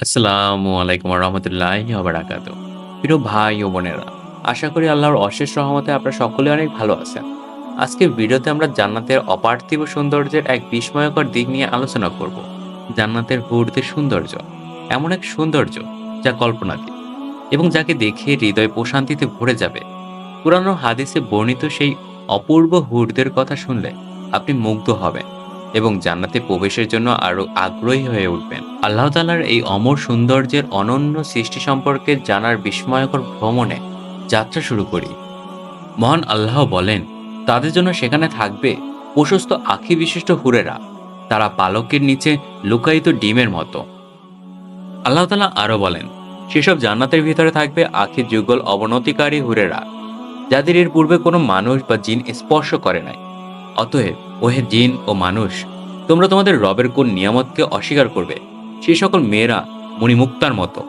আসসালামু আলাইকুম রহমতুল্লাহি বারাকাতু প্রিয় ভাই ও বোনেরা, আশা করি আল্লাহর অশেষ রহমতে আপনারা সকলে অনেক ভালো আছেন। আজকের ভিডিওতে আমরা জান্নাতের অপার্থিব সৌন্দর্যের এক বিস্ময়কর দিক নিয়ে আলোচনা করব। জান্নাতের হুরদের সৌন্দর্য, এমন এক সৌন্দর্য যা কল্পনাতীত এবং যাকে দেখে হৃদয় প্রশান্তিতে ভরে যাবে। পুরানো হাদিসে বর্ণিত সেই অপূর্ব হুরদের কথা শুনলে আপনি মুগ্ধ হবেন। এবং জান্নাতে প্রবেশের জন্য আরও আগ্রহী হয়ে উঠবেন। আল্লাহ তালার এই অমর সৌন্দর্যের অনন্য সৃষ্টি সম্পর্কে জানার বিস্ময়কর ভ্রমণে যাত্রা শুরু করি। মহান আল্লাহ বলেন, তাদের জন্য সেখানে থাকবে প্রশস্ত আখি বিশিষ্ট হুরেরা। তারা পালকের নিচে লুকায়িত ডিমের মতো। আল্লাহ তালা আরও বলেন, সেসব জান্নাতের ভিতরে থাকবে আখি যুগল অবনতিকারী হুরেরা, যাদের এর পূর্বে কোনো মানুষ বা জিন স্পর্শ করে নাই। অতএব ওহে জিন ও মানুষ, তোমরা তোমাদের রবের কোন নিয়ামতকে অস্বীকার করবে? সে সকল মেয়েরা মণিমুক্তার মতো।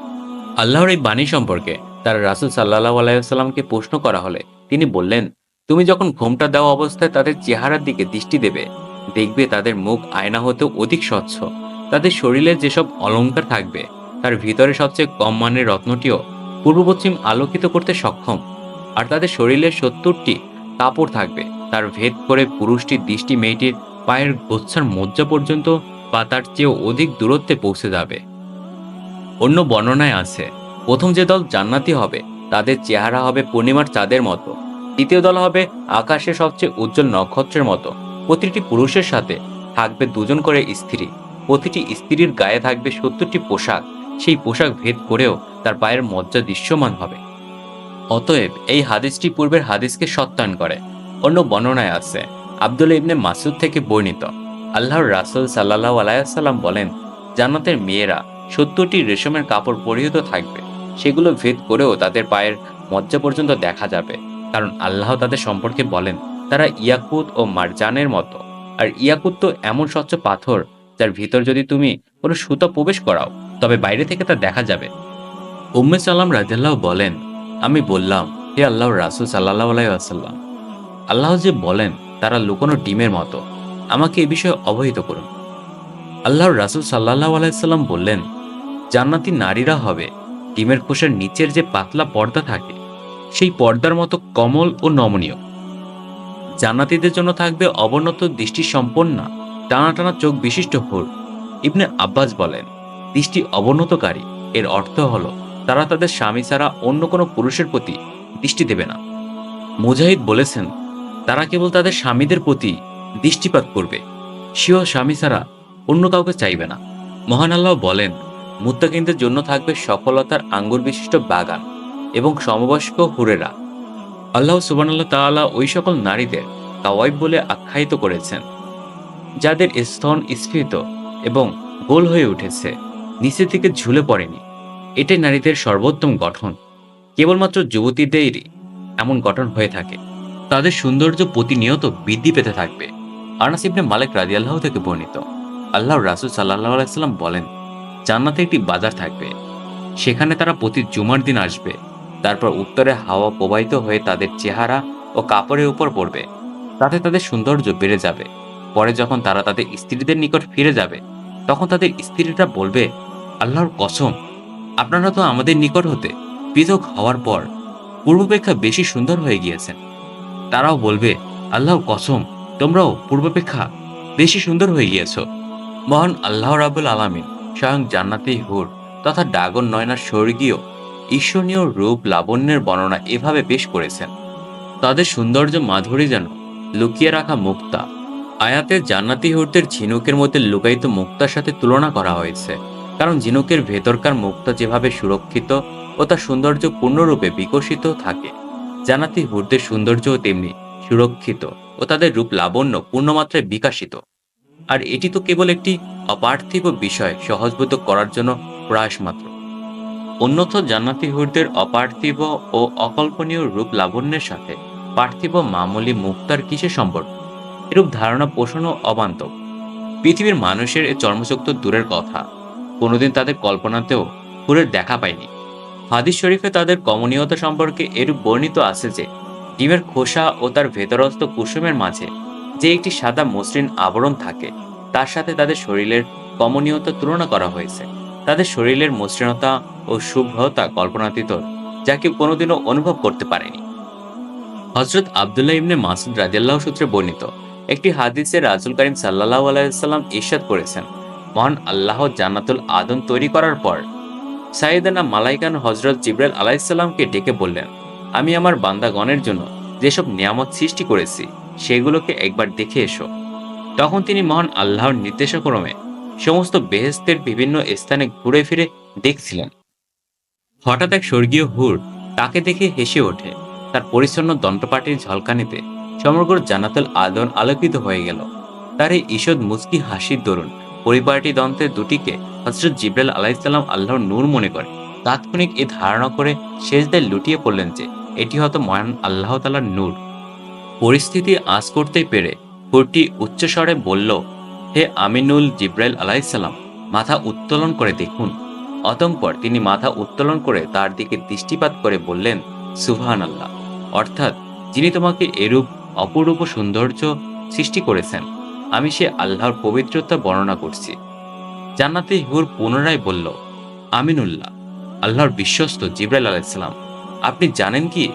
আল্লাহর এই বাণী সম্পর্কে তার রাসুল সাল্লাহ আলাইসাল্লামকে প্রশ্ন করা হলে তিনি বললেন, তুমি যখন ঘোমটা দেওয়া অবস্থায় তাদের চেহারার দিকে দৃষ্টি দেবে, দেখবে তাদের মুখ আয়না হতেও অধিক স্বচ্ছ। তাদের শরীরে যেসব অলংকার থাকবে, তার ভিতরে সবচেয়ে কম মানের রত্নটিও পূর্ব পশ্চিম আলোকিত করতে সক্ষম। আর তাদের শরীরের সত্তরটি কাপড় থাকবে। তার ভেদ করে পুরুষটির দৃষ্টি মেয়েটির পায়ের গোচ্ছার মজ্জা পর্যন্ত বা তার চেয়েও অধিক দূরত্বে পৌঁছে যাবে। অন্য বর্ণনায় আছে, প্রথম যে দল জান্নাতি হবে, তাদের চেহারা হবে পূর্ণিমার চাঁদের মতো। দ্বিতীয় দল হবে আকাশে সবচেয়ে উজ্জ্বল নক্ষত্রের মতো। প্রতিটি পুরুষের সাথে থাকবে দুজন করে স্ত্রী। প্রতিটি স্ত্রীর গায়ে থাকবে সত্তরটি পোশাক। সেই পোশাক ভেদ করেও তার পায়ের মজ্জা দৃশ্যমান হবে। অতএব এই হাদিসটি পূর্বের হাদিসকে সত্যায়ন করে। অন্য বর্ণনায় আছে, আব্দুল ইবনে মাসুদ থেকে বর্ণিত। আল্লাহর রাসুল সাল্লাহ আলাইসাল্লাম বলেন, জান্নাতের মেয়েরা সত্তরটি রেশমের কাপড় পরিহিত থাকবে। সেগুলো ভেদ করেও তাদের পায়ের মজ্জা পর্যন্ত দেখা যাবে। কারণ আল্লাহ তাদের সম্পর্কে বলেন, তারা ইয়াকুত ও মারজানের মতো। আর ইয়াকুত তো এমন স্বচ্ছ পাথর, যার ভিতর যদি তুমি কোনো সুতা প্রবেশ করাও, তবে বাইরে থেকে তা দেখা যাবে। উম্মে সাল্লাম রাজিয়াল্লাহ বলেন, আমি বললাম, হে আল্লাহ রাসুল সাল্লাহ আলাইসাল্লাম আল্লাহ যে বলেন, তারা লুকোনো ডিমের মতো। আমাকে এ বিষয়ে অবহিত করুন। আল্লাহর রাসুল সাল্লাহ আলাইসাল্লাম বললেন, জান্নাতি নারীরা হবে, ডিমের কোষের নিচের যে পাতলা পর্দা থাকে, সেই পর্দার মতো কমল ও নমনীয়। জান্নাতিদের জন্য থাকবে অবনত দৃষ্টি সম্পন্না টানা টানা চোখ বিশিষ্ট হুর। ইবনে আব্বাস বলেন, দৃষ্টি অবনতকারী, এর অর্থ হলো, তারা তাদের স্বামী ছাড়া অন্য কোনো পুরুষের প্রতি দৃষ্টি দেবে না। মুজাহিদ বলেছেন তারা কেবল তাদের স্বামীদের প্রতি দৃষ্টিপাত করবে। সেও স্বামী ছাড়া অন্য কাউকে চাইবে না। মহান আল্লাহ বলেন, মুত্তাকিনদের জন্য থাকবে সফলতার আঙ্গুর বিশিষ্ট বাগান এবং সমবয়স্ক হুরেরা। আল্লাহ সুবানাল্লাহ তাআলা ওই সকল নারীদের কাওয়াইব বলে আখ্যায়িত করেছেন, যাদের স্তন স্ফীত এবং গোল হয়ে উঠেছে, নিচে থেকে ঝুলে পড়েনি। এটাই নারীদের সর্বোত্তম গঠন। কেবলমাত্র যুবতীদেরই এমন গঠন হয়ে থাকে। তাদের সৌন্দর্য প্রতিনিয়ত বৃদ্ধি পেতে থাকবে। আনাস ইবনে মালিক রাদিয়াল্লাহ থেকে বর্ণিত। আল্লাহ রাসুল সাল্লাহ আলাইসাল্লাম বলেন, জান্নাতে একটি বাজার থাকবে। সেখানে তারা প্রতি জুমার দিন আসবে। তারপর উত্তরে হাওয়া প্রবাহিত হয়ে তাদের চেহারা ও কাপড়ের উপর পড়বে। তাতে তাদের সৌন্দর্য বেড়ে যাবে। পরে যখন তারা তাদের স্ত্রীদের নিকট ফিরে যাবে, তখন তাদের স্ত্রীরা বলবে, আল্লাহর কসম, আপনারা তো আমাদের নিকট হতে পৃথক হওয়ার পর পূর্বাপেক্ষা বেশি সুন্দর হয়ে গিয়েছেন। তারাও বলবে, আল্লাহর কসম, তোমরাও পূর্বাপেক্ষা বেশি সুন্দর হয়ে গিয়েছ। মহান আল্লাহ রাবুল আলামিন স্বয়ং জান্নাতি হুর তথা ডাগন নয়নার স্বর্গীয় ঈশ্বরীয় রূপ লাবণ্যের বর্ণনা এভাবে পেশ করেছেন। তাদের সৌন্দর্য মাধুরী যেন লুকিয়ে রাখা মুক্তা। আয়াতের জান্নাতি হুরদের ঝিনুকের মধ্যে লুকায়িত মুক্তার সাথে তুলনা করা হয়েছে, কারণ ঝিনুকের ভেতরকার মুক্তা যেভাবে সুরক্ষিত ও তার সৌন্দর্য পূর্ণরূপে বিকশিত থাকে। জানাতি হুরদের সৌন্দর্যও তেমনি সুরক্ষিত ও তাদের রূপ লাবণ্য পূর্ণমাত্রায় বিকাশিত। আর এটি তো কেবল একটি অপার্থিব বিষয় সহজবোধ করার জন্য প্রয়াস মাত্র। অন্যথ জান্নাতি হুরদের অপার্থিব ও অকল্পনীয় রূপ লাবণ্যের সাথে পার্থিব মামুলি মুক্তার কিসের সম্পর্ক? এরূপ ধারণা পোষণও অবান্তব পৃথিবীর মানুষের এ চর্মচক্ত দূরের কথা কোনোদিন তাদের কল্পনাতেও হুরের দেখা পায়নি। হাদিস শরীফে তাদের কমনীয়তা সম্পর্কে এরূপ বর্ণিত আছে যে, ডিমের খোসা ও তার ভেতরস্থ কুসুমের মাঝে যে একটি সাদা মসৃণ আবরণ থাকে, তার সাথে তাদের শরীরের কমনীয়তা তুলনা করা হয়েছে। তাদের শরীরের মসৃণতা ও শুভ্রতা কল্পনাতীত, যা কেউ কোনোদিনও অনুভব করতে পারেনি। হজরত আবদুল্লাহ ইবনে মাসুদ রাজিয়াল্লাহ সূত্রে বর্ণিত, একটি হাদিসে রাজুল করিম সাল্লাহ আলাইসাল্লাম ইরশাদ করেছেন, মহান আল্লাহ জান্নাতুল আদম তৈরি করার পর সাইদানা মালাইকান হজরত জিব্রাইল আলাইসাল্লামকে ডেকে বললেন, আমি আমার বান্দাগণের জন্য যেসব নিয়ামত সৃষ্টি করেছি, সেগুলোকে একবার দেখে এসো। তখন তিনি মহান আল্লাহর নির্দেশক্রমে সমস্ত বেহেস্তের বিভিন্ন স্থানে ঘুরে ফিরে দেখছিলেন। হঠাৎ এক স্বর্গীয় হুর তাকে দেখে হেসে ওঠে। তার পরিচ্ছন্ন দন্তপাটির ঝলকানিতে সমগ্র জানাতুল আদন আলোকিত হয়ে গেল। তার এই ঈষৎ মুস্কি হাসির দরুন পরিবারটি দন্তের দুটিকে হজরত জিব্রাইল আলাইসাল্লাম আল্লাহর নূর মনে করে। তাৎক্ষণিক এ ধারণা করে শেষদের লুটিয়ে পড়লেন যে, এটি হয়তো মহান আল্লাহ তালার নূর। পরিস্থিতি আজ করতে পেরে হুরটি উচ্চস্বরে বলল, হে আমিনুল জিব্রাইল আলাইসাল্লাম মাথা উত্তোলন করে দেখুন। অতঃপর তিনি মাথা উত্তোলন করে তার দিকে দৃষ্টিপাত করে বললেন সুবহান আল্লাহ অর্থাৎ যিনি তোমাকে এরূপ অপরূপ সৌন্দর্য সৃষ্টি করেছেন, আমি সে আল্লাহর পবিত্রতা বর্ণনা করছি। জান্নাতে হুর পুনরায় বলল, আমিনুল্লাহ, আল্লাহর বিশ্বস্ত জিব্রাইল আলাইসাল্লাম আপনি জানেন কি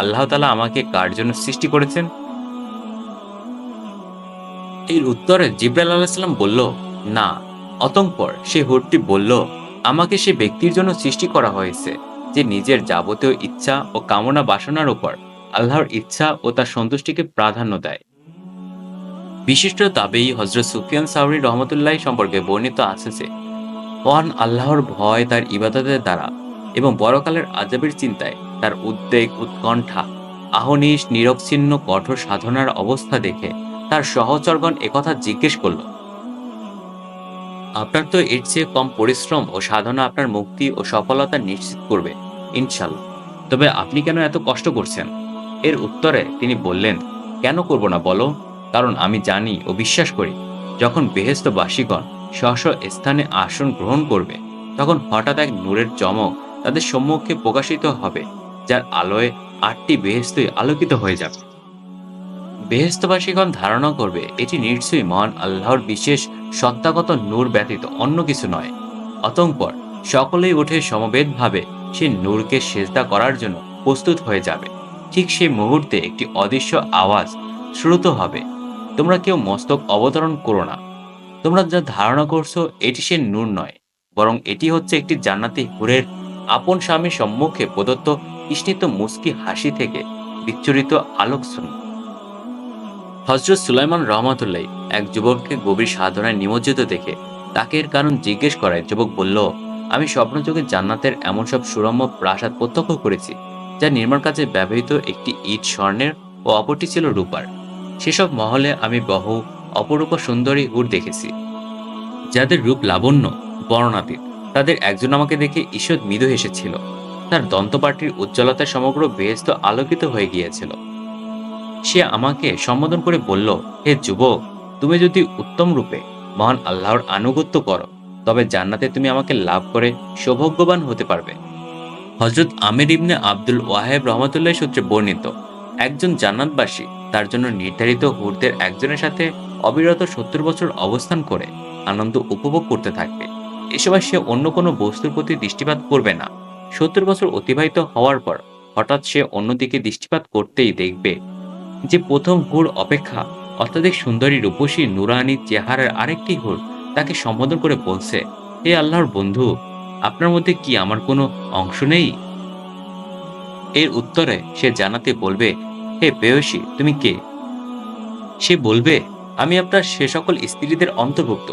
আল্লাহ তালা আমাকে কার জন্য সৃষ্টি করেছেন? এর উত্তরে জিব্রাইল আলাইসাল্লাম বলল, না অতঙ্কর সে হুরটি বলল, আমাকে সে ব্যক্তির জন্য সৃষ্টি করা হয়েছে, যে নিজের যাবতীয় ইচ্ছা ও কামনা বাসনার উপর আল্লাহর ইচ্ছা ও তার সন্তুষ্টিকে প্রাধান্য দেয়। বিশিষ্ট তাবেই হজরত সুফিয়ান সাউরি রহমতুল্লাহ সম্পর্কে বর্ণিত আছে যে মহান আল্লাহর ভয় তার ইবাদতের দ্বারা এবং বড়কালের আজাবের চিন্তায় তার উদ্বেগ, উৎকণ্ঠা, আহনিশ, নিরবচ্ছিন্ন, কঠোর সাধনার অবস্থা দেখে তার সহচরগণ একথা জিজ্ঞেস করল, আপনার তো এর চেয়ে কম পরিশ্রম ও সাধনা আপনার মুক্তি ও সফলতা নিশ্চিত করবে ইনশাল্লাহ তবে আপনি কেন এত কষ্ট করছেন? এর উত্তরে তিনি বললেন, কেন করব না বলো? কারণ আমি জানি ও বিশ্বাস করি, যখন বেহেস্তবাসীগণ স্ব স্ব স্থানে আসন গ্রহণ করবে, তখন হঠাৎ এক নূরের চমক তাদের সম্মুখে প্রকাশিত হবে, যার আলোয় আটটি বেহেস্তই আলোকিত হয়ে যাবে। বেহেস্তবাসীগণ ধারণা করবে, এটি নিশ্চয়ই মহান আল্লাহর বিশেষ সত্তাগত নূর ব্যতীত অন্য কিছু নয়। অতঃপর সকলেই উঠে সমবেতভাবে সে নূরকে সেজদা করার জন্য প্রস্তুত হয়ে যাবে। ঠিক সেই মুহূর্তে একটি অদৃশ্য আওয়াজ শ্রুত হবে। তোমরা কেউ মস্তক অবতরণ করো না। তোমরা যা ধারণা করছ, এটি সে নূর নয়, বরং এটি হচ্ছে একটি জান্নাতি হুরের আপন স্বামীর সম্মুখে প্রদত্ত কৃষ্ণিত মুস্কি হাসি থেকে বিচ্ছুরিত আলোকসন। হজরত সুলাইমান রহমাতুল্লাহ এক যুবককে গভীর সাধনায় নিমজ্জিত দেখে তাকে এর কারণ জিজ্ঞেস করায়। যুবক বলল, আমি স্বপ্নযোগে জান্নাতের এমন সব সুরম্য প্রাসাদ প্রত্যক্ষ করেছি, যা নির্মাণ কাজে ব্যবহৃত একটি ইট স্বর্ণের ও অপরটি ছিল রূপার। সেসব মহলে আমি বহু অপরূপ সুন্দরী হুর দেখেছি। যাদের রূপ লাবণ্য, বর্ণাতীত, তাদের একজন আমাকে দেখে ঈষৎ মৃদু হেসেছিল। তার দন্তপাটির উজ্জ্বলতায় সমগ্র বেহেস্ত আলোকিত হয়ে গিয়েছিল। সে আমাকে সম্বোধন করে বলল, হে যুবক, তুমি যদি উত্তম রূপে মহান আল্লাহর আনুগত্য করো, তবে জান্নাতে তুমি আমাকে লাভ করে সৌভাগ্যবান হতে পারবে। হজরত আমির ইবনে আব্দুল ওয়াহেব রহমতুল্লাহ সূত্রে বর্ণিত একজন জান্নাতবাসী, তার জন্য নির্ধারিত হুরদের একজনের সাথে অবিরত সত্তর বছর অবস্থান করে আনন্দ উপভোগ করতে থাকবে। এ সময় সে অন্য কোনো বস্তুর প্রতি দৃষ্টিপাত করবে না। সত্তর বছর অতিবাহিত হওয়ার পর হঠাৎ সে অন্যদিকে দৃষ্টিপাত করতেই দেখবে যে প্রথম হুর অপেক্ষা অত্যাধিক সুন্দরী রূপসী নুরানি চেহারার আরেকটি হুর তাকে সম্বোধন করে বলছে, হে আল্লাহর বন্ধু, আপনার মধ্যে কি আমার কোনো অংশ নেই? এর উত্তরে সে জানাতে বলবে হে পেয়সী তুমি কে? সে বলবে, আমি আপনার সে সকল স্ত্রীদের অন্তর্ভুক্ত,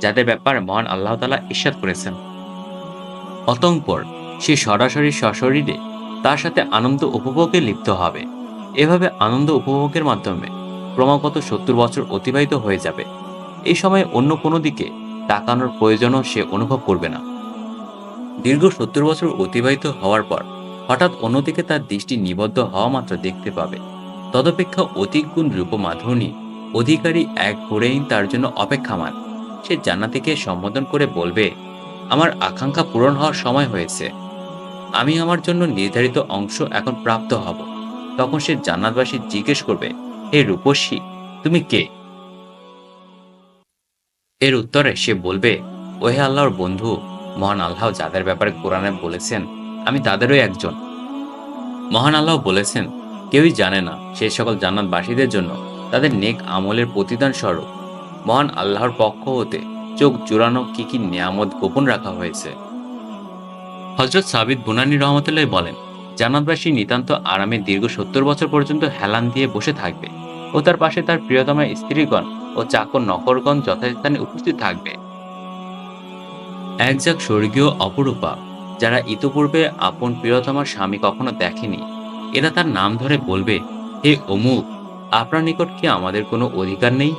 যাদের ব্যাপার মহান আল্লাহ তালা ইস্বাদ করেছেন। অতঃপর সে সরাসরি সশরীরে তার সাথে আনন্দ উপভোগে লিপ্ত হবে। এভাবে আনন্দ উপভোগের মাধ্যমে ক্রমাগত সত্তর বছর অতিবাহিত হয়ে যাবে। এই সময় অন্য কোনো দিকে তাকানোর প্রয়োজনও সে অনুভব করবে না। দীর্ঘ সত্তর বছর অতিবাহিত হওয়ার পর হঠাৎ অন্যদিকে তার দৃষ্টি নিবদ্ধ হওয়া মাত্র দেখতে পাবে। তদপেক্ষা অধিক গুণ রূপমাধনী অধিকারী এক হরেইন তার জন্য অপেক্ষামান। সে জান্নাতিকে সম্বোধন করে বলবে, আমার আকাঙ্ক্ষা পূরণ হওয়ার সময় হয়েছে। আমি আমার জন্য নির্ধারিত অংশ এখন প্রাপ্ত হব। তখন সে জান্নাতবাসী জিজ্ঞেস করবে, হে রূপসী, তুমি কে? এর উত্তরে সে বলবে, ওহে আল্লাহর বন্ধু, মহান আল্লাহ যাদের ব্যাপারে কোরআনে বলেছেন, আমি তাদেরও একজন। মহান আল্লাহ বলেছেন কেউই জানে না সেই সকল জান্নাতবাসীদের জন্য তাদের নেক আমলের প্রতিদান স্বরূপ। মহান আল্লাহর পক্ষ হতে চোখ জুড়ানো কি কি নিয়ামত গোপন রাখা হয়েছে। হজরত সাবিদ বুনানি রহমতুল্লাহ বলেন, জান্নাতবাসী নিতান্ত আরামে দীর্ঘ সত্তর বছর পর্যন্ত হেলান দিয়ে বসে থাকবে ও তার পাশে তার প্রিয়তমা স্ত্রীগণ ও চাকর নকরগণ যথাস্থানে উপস্থিত থাকবে। একজাক স্বর্গীয় অপরূপা, যারা ইতপূর্বে আপন প্রিয়তমার স্বামী কখনো দেখেনি এরা তার নাম ধরে বলবে হে অমুক আপনার নিকট কি আমাদের কোনো অধিকার নেই?